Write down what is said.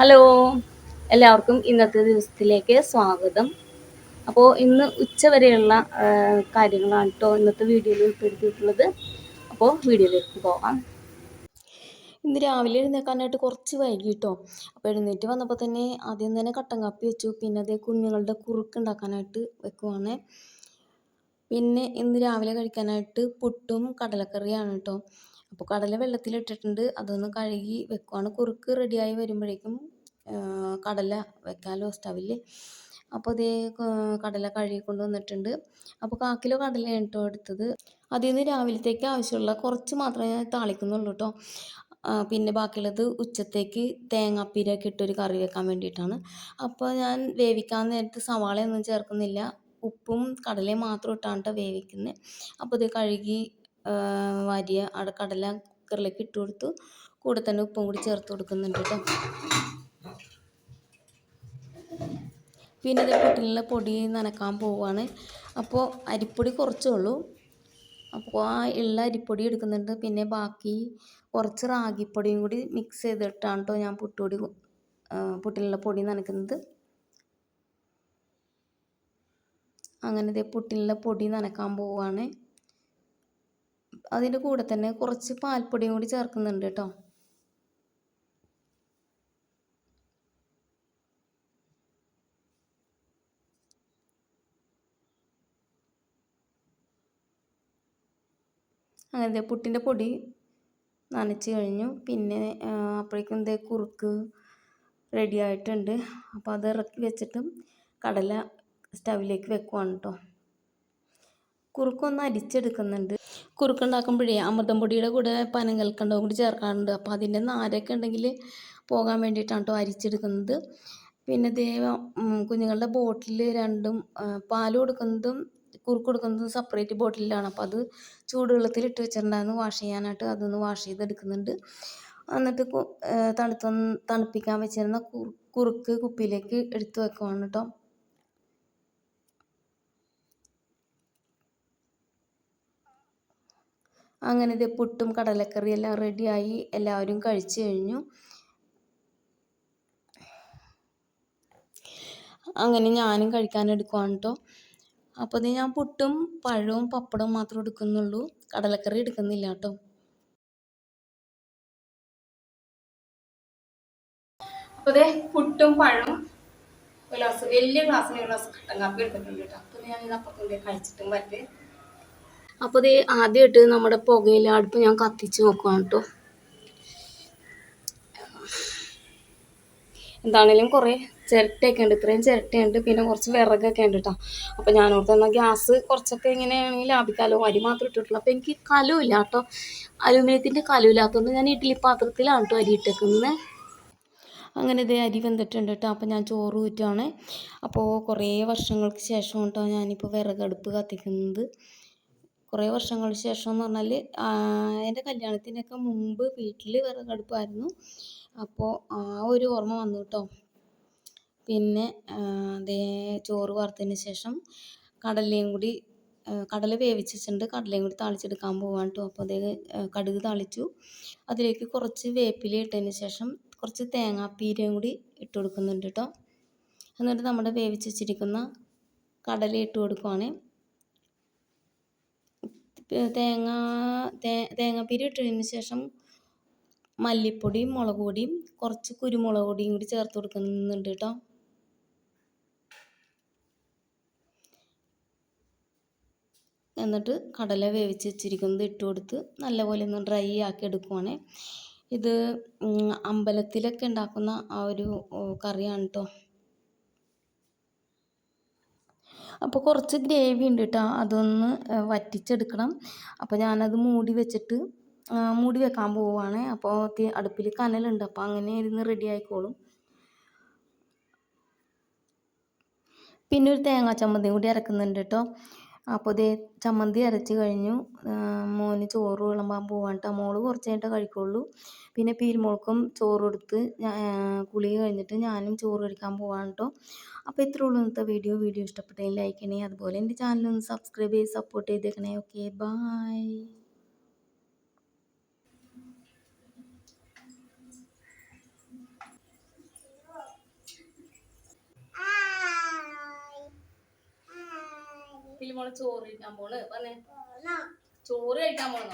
Hello. എല്ലാവർക്കും ഇന്നത്തെ ദിവസത്തിലേക്ക് സ്വാഗതം. അപ്പോൾ ഇന്ന് ഉച്ച വരെയുള്ള കാര്യങ്ങളാണ് കേട്ടോ ഇന്നത്തെ വീഡിയോയിൽ ഉൾപ്പെടുത്തിയിട്ടുള്ളത്. അപ്പോൾ വീഡിയോയിലേക്ക് പോകാം ഇന്ന് രാവിലെ എഴുന്നേക്കാനായിട്ട് കുറച്ച് വൈകി കേട്ടോ അപ്പോൾ എഴുന്നേറ്റ് വന്നപ്പോൾ തന്നെ ആദ്യം തന്നെ കട്ടൻ കാപ്പി വെച്ചു. പിന്നെ അതേ കുഞ്ഞുങ്ങളുടെ കുറുക്ക് ഉണ്ടാക്കാനായിട്ട് വെക്കുവാണ്. പിന്നെ ഇന്ന് രാവിലെ കഴിക്കാനായിട്ട് പുട്ടും കടലക്കറിയാണ് കേട്ടോ അപ്പോൾ കടല വെള്ളത്തിലിട്ടിട്ടുണ്ട്. അതൊന്ന് കഴുകി വെക്കുവാണ്. കുറുക്ക് റെഡിയായി വരുമ്പോഴേക്കും കടല വെക്കാമല്ലോ സ്റ്റവിൽ അപ്പോൾ അതേ കടല കഴുകി കൊണ്ട് വന്നിട്ടുണ്ട്. അപ്പോൾ കാ കിലോ കടലയാണ് കേട്ടോ എടുത്തത്. അതിൽ നിന്ന് രാവിലത്തേക്ക് ആവശ്യമുള്ള കുറച്ച് മാത്രമേ ഞാൻ താളിക്കുന്നുള്ളൂ കേട്ടോ പിന്നെ ബാക്കിയുള്ളത് ഉച്ചത്തേക്ക് തേങ്ങാപ്പീരൊക്കെ ഇട്ടൊരു കറി വെക്കാൻ വേണ്ടിയിട്ടാണ്. അപ്പോൾ ഞാൻ വേവിക്കാൻ നേരത്ത് സവാളയൊന്നും ചേർക്കുന്നില്ല. ഉപ്പും കടലയും മാത്രം ഇട്ടാണ് ട്ടോ വേവിക്കുന്നത് അപ്പോൾ ഇത് കഴുകി വാരിയ അവിടെ കടല കുക്കറിലേക്ക് ഇട്ട് കൊടുത്തു. കൂടെ തന്നെ ഉപ്പും കൂടി ചേർത്ത് കൊടുക്കുന്നുണ്ട് കേട്ടോ. പിന്നെ ഇത് പുട്ടിനുള്ള പൊടി നനക്കാൻ പോവുകയാണ് അപ്പോൾ അരിപ്പൊടി കുറച്ചേ ഉള്ളൂ. അപ്പോൾ ആ ഉള്ള അരിപ്പൊടി എടുക്കുന്നുണ്ട്. പിന്നെ ബാക്കി കുറച്ച് റാഗിപ്പൊടിയും കൂടി മിക്സ് ചെയ്തിട്ടാണ് കേട്ടോ ഞാൻ പുട്ടുപൊടി പുട്ടിലുള്ള പൊടി നനക്കുന്നത്. അങ്ങനെ പുട്ടിലുള്ള പൊടി നനക്കാൻ പോവുകയാണ് അതിന്റെ കൂടെ തന്നെ കുറച്ച് പാൽപ്പൊടിയും കൂടി ചേർക്കുന്നുണ്ട് കേട്ടോ. അങ്ങനത്തെ പുട്ടിന്റെ പൊടി നനച്ച് കഴിഞ്ഞു. പിന്നെ അപ്പോഴേക്കും ദേ കുറുക്ക് റെഡി ആയിട്ടുണ്ട്. അപ്പോൾ അത് ഇറക്കി വെച്ചിട്ട് കടല സ്റ്റവിലേക്ക് വെക്കുവാണ് കേട്ടോ. കുറുക്കൊന്ന് അരിച്ചെടുക്കുന്നുണ്ട്. കുറുക്കുണ്ടാക്കുമ്പോഴേ അമൃതം പൊടിയുടെ കൂടെ പനങ്കൽക്കണ്ടവും കൂടി ചേർക്കാറുണ്ട്. അപ്പോൾ അതിന്റെ നാരൊക്കെ ഉണ്ടെങ്കിൽ പോകാൻ വേണ്ടിയിട്ടാണ് കേട്ടോ അരിച്ചെടുക്കുന്നത്. പിന്നെ ദേ കുഞ്ഞുങ്ങളുടെ ബോട്ടിൽ രണ്ടും പാൽ കൊടുക്കുന്നതും കുറുക്ക് കൊടുക്കുന്നതും സെപ്പറേറ്റ് ബോട്ടിലാണ്. അപ്പോൾ അത് ചൂടുവെള്ളത്തിൽ ഇട്ട് വെച്ചിട്ടുണ്ടായിരുന്നു വാഷ് ചെയ്യാനായിട്ട്. അതൊന്ന് വാഷ് ചെയ്തെടുക്കുന്നുണ്ട്. എന്നിട്ട് തണുത്ത തണുപ്പിക്കാൻ വെച്ചിരുന്ന കുറുക്ക് കുപ്പിയിലേക്ക് എടുത്ത് വെക്കുവാണ് കേട്ടോ. അങ്ങനെ ഇത് പുട്ടും കടലക്കറിയും എല്ലാം റെഡിയായി എല്ലാവരും കഴിച്ചു കഴിഞ്ഞു. അങ്ങനെ ഞാനും കഴിക്കാൻ എടുക്കുവാണ് കേട്ടോ അപ്പോൾ ഞാൻ പുട്ടും പഴവും പപ്പടവും മാത്രം എടുക്കുന്നുള്ളൂ. കടലക്കറി എടുക്കുന്നില്ല കേട്ടോ അപ്പോൾ ഇതേ പുട്ടും പഴവും ഒരു ഗ്ലാസ് വലിയ ഗ്ലാസ്സിന് ഒരു ഗ്ലാസ് കട്ടൻ കാപ്പി എടുത്തിട്ടുണ്ട് കേട്ടോ അപ്പോൾ ഞാൻ ഇത് കഴിച്ചിട്ടും പറ്റേ അപ്പോൾ ഇത് ആദ്യമായിട്ട് നമ്മുടെ പുകയില അടുപ്പ് ഞാൻ കത്തിച്ച് നോക്കുവാണ് കേട്ടോ എന്താണേലും കുറേ ചിരട്ടയൊക്കെ ഉണ്ട്. ഇത്രയും ചിരട്ടയുണ്ട്. പിന്നെ കുറച്ച് വിറകൊക്കെ ഉണ്ട് കേട്ടോ അപ്പോൾ ഞാൻ ഓർത്ത് എന്നാൽ ഗ്യാസ് കുറച്ചൊക്കെ ഇങ്ങനെയാണെങ്കിൽ ലാഭിക്കാമല്ലോ അരി മാത്രം ഇട്ടിട്ടുള്ളൂ. അപ്പോൾ എനിക്ക് കലമില്ല കേട്ടോ അലുമിനിയത്തിന്റെ കലമില്ലാത്തതുകൊണ്ട് ഞാൻ ഇഡ്ഡലി പാത്രത്തിലാണ് കേട്ടോ അരി ഇട്ടേക്കുന്നത്. അങ്ങനെ ഇതേ അരി വെന്തിട്ടുണ്ട് കേട്ടോ അപ്പോൾ ഞാൻ ചോറ് ഊറ്റുവാണ്. അപ്പോൾ കുറേ വർഷങ്ങൾക്ക് ശേഷം കേട്ടോ ഞാനിപ്പോൾ വിറകടുപ്പ് കത്തിക്കുന്നത്. കുറേ വർഷങ്ങൾക്ക് ശേഷം എന്ന് പറഞ്ഞാൽ എന്റെ കല്യാണത്തിനൊക്കെ മുമ്പ് വീട്ടിൽ വിറകടുപ്പായിരുന്നു അപ്പോൾ ആ ഒരു ഓർമ്മ വന്നു കേട്ടോ പിന്നെ അതേ ചോറ് വാർത്തതിന് ശേഷം കടലയും കൂടി കടല വേവിച്ച് വെച്ചിട്ടുണ്ട് കടലയും കൂടി താളിച്ചെടുക്കാൻ പോവാൻ കേട്ടോ അപ്പോൾ അതേ കടുക് താളിച്ചു. അതിലേക്ക് കുറച്ച് വേപ്പില ഇട്ടതിന് ശേഷം കുറച്ച് തേങ്ങാപ്പീരയും കൂടി ഇട്ട് കൊടുക്കുന്നുണ്ട് കേട്ടോ എന്നിട്ട് നമ്മുടെ വേവിച്ച് വെച്ചിരിക്കുന്ന കടല ഇട്ട് കൊടുക്കുവാണ്. തേങ്ങ തേങ്ങാപ്പീര ഇട്ടതിന് ശേഷം മല്ലിപ്പൊടിയും മുളക് പൊടിയും കുറച്ച് കുരുമുളക് പൊടിയും കൂടി ചേർത്ത് കൊടുക്കുന്നുണ്ട് കേട്ടോ. എന്നിട്ട് കടല വേവിച്ച് വെച്ചിരിക്കുന്നത് ഇട്ട് കൊടുത്ത് നല്ലപോലെ ഒന്ന് ഡ്രൈ ആക്കി എടുക്കുവാണ്. ഇത് അമ്പലത്തിലൊക്കെ ഉണ്ടാക്കുന്ന ആ ഒരു കറിയാണ് കേട്ടോ. അപ്പോൾ കുറച്ച് ഗ്രേവി ഉണ്ട് കേട്ടോ അതൊന്ന് വറ്റിച്ചെടുക്കണം. അപ്പോൾ ഞാനത് മൂടി വെച്ചിട്ട് മൂടി വെക്കാൻ പോവുകയാണ് അപ്പോൾ അടുപ്പിൽ കനലുണ്ട്. അപ്പോൾ അങ്ങനെ ഇരുന്ന് റെഡി ആയിക്കോളും. പിന്നെ ഒരു തേങ്ങാ ചമ്മന്തിയും കൂടി ഇറക്കുന്നുണ്ട് കേട്ടോ അപ്പോൾ ദേ ചമ്മന്തി അരച്ച് കഴിഞ്ഞു. മോന് ചോറ് വിളമ്പാൻ പോവാണ് കേട്ടോ മോൾ കുറച്ച് കഴിഞ്ഞിട്ടേ കഴിക്കുള്ളൂ. പിന്നെ പീരുമോൾക്കും ചോറ് കൊടുത്ത് കുളി കഴിഞ്ഞിട്ട് ഞാനും ചോറ് കഴിക്കാൻ പോവാണ് കേട്ടോ അപ്പോൾ ഇത്രേ ഉള്ളൂ ഇന്നത്തെ വീഡിയോ. വീഡിയോ ഇഷ്ടപ്പെട്ടെങ്കിൽ ലൈക്ക് ചെയ്യണേ. അതുപോലെ എന്റെ ചാനലൊന്ന് സബ്സ്ക്രൈബ് ചെയ്ത് സപ്പോർട്ട് ചെയ്തേക്കണേ. ഓക്കെ ബായ് ഉറപ്പിൽ മോളെ ചോറ് കഴിക്കാൻ പോണ്. പറഞ്ഞേ ചോറ് കഴിക്കാൻ പോണ?